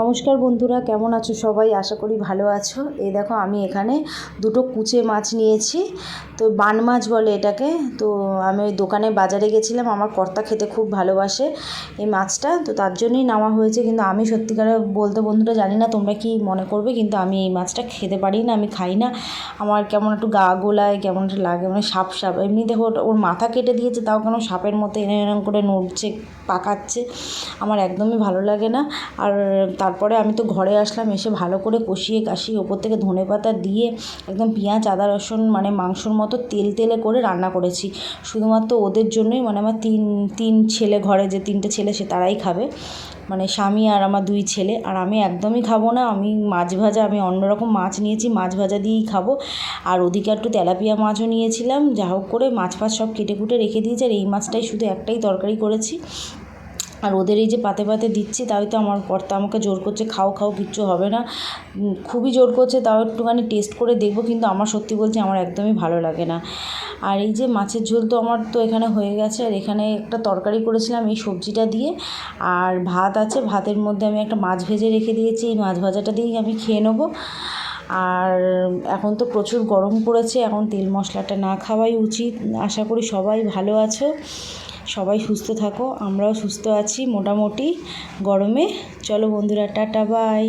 নমস্কার বন্ধুরা, কেমন আছো সবাই? আশা করি ভালো আছো। এই দেখো, আমি এখানে দুটো কুচে মাছ নিয়েছি। তো বান মাছ বলে এটাকে। তো আমি ওই দোকানে বাজারে গেছিলাম, আমার কর্তা খেতে খুব ভালোবাসে এই মাছটা। তো তার জন্যই নামা হয়েছে, কিন্তু আমি সত্যিকারে বলতে বন্ধুরা জানি না তোমরা কি মনে করবে, কিন্তু আমি এই মাছটা খেতে পারি না, আমি খাই না। আমার কেমন একটু গা গোলায়, কেমন একটা লাগে মানে সাপ সাপ। এমনি দেখো ওর মাথা কেটে দিয়েছে, তাও কেন সাপের মতো এরম এরম করে নড়ছে, পাকাচ্ছে। আমার একদমই ভালো লাগে না। আর তারপরে আমি তো ঘরে আসলাম, এসে ভালো করে কষিয়ে কাশিয়ে ওপর থেকে ধনে পাতা দিয়ে একদম পেঁয়াজ, আদা, রসুন মানে মাংসর মতো তেল তেলে করে রান্না করেছি। শুধুমাত্র ওদের জন্যই মানে আমার তিন তিন ছেলে ঘরে যে তিনটে ছেলে সে তারাই খাবে। মানে স্বামী আর আমার দুই ছেলে। আর আমি একদমই খাব না, আমি মাছ ভাজা, আমি অন্যরকম মাছ নিয়েছি, মাছ ভাজা দিয়েই খাব। আর ওদিকে একটু তেলাপিয়া মাছও নিয়েছিলাম। যা হোক করে মাছ ফাছ সব কেটে কুটে রেখে দিয়েছি। আর এই মাছটাই শুধু একটাই তরকারি করেছি। আর ওদের এই যে পাতে পাতে দিচ্ছি, তাই তো আমার কর্তা আমাকে জোর করছে, খাও খাও, কিচ্ছু হবে না। খুবই জোর করছে, তাও একটুখানি টেস্ট করে দেখব, কিন্তু আমার সত্যি বলছি আমার একদমই ভালো লাগে না। আর এই যে মাছের ঝোল তো আমার তো এখানে হয়ে গেছে, আর এখানে একটা তরকারি করেছিলাম এই সবজিটা দিয়ে। আর ভাত আছে, ভাতের মধ্যে আমি একটা মাছ ভেজে রেখে দিয়েছি, এই মাছ ভাজাটা দিয়েই আমি খেয়ে নেব। আর এখন তো প্রচুর গরম পড়েছে, এখন তেল মশলাটা না খাওয়াই উচিত, আশা করি সবাই ভালো আছো। সবাই সুস্থ থাকো আমরাও সুস্থ আছি মোটামুটি গরমে। চলো বন্ধুরা টাটা বাই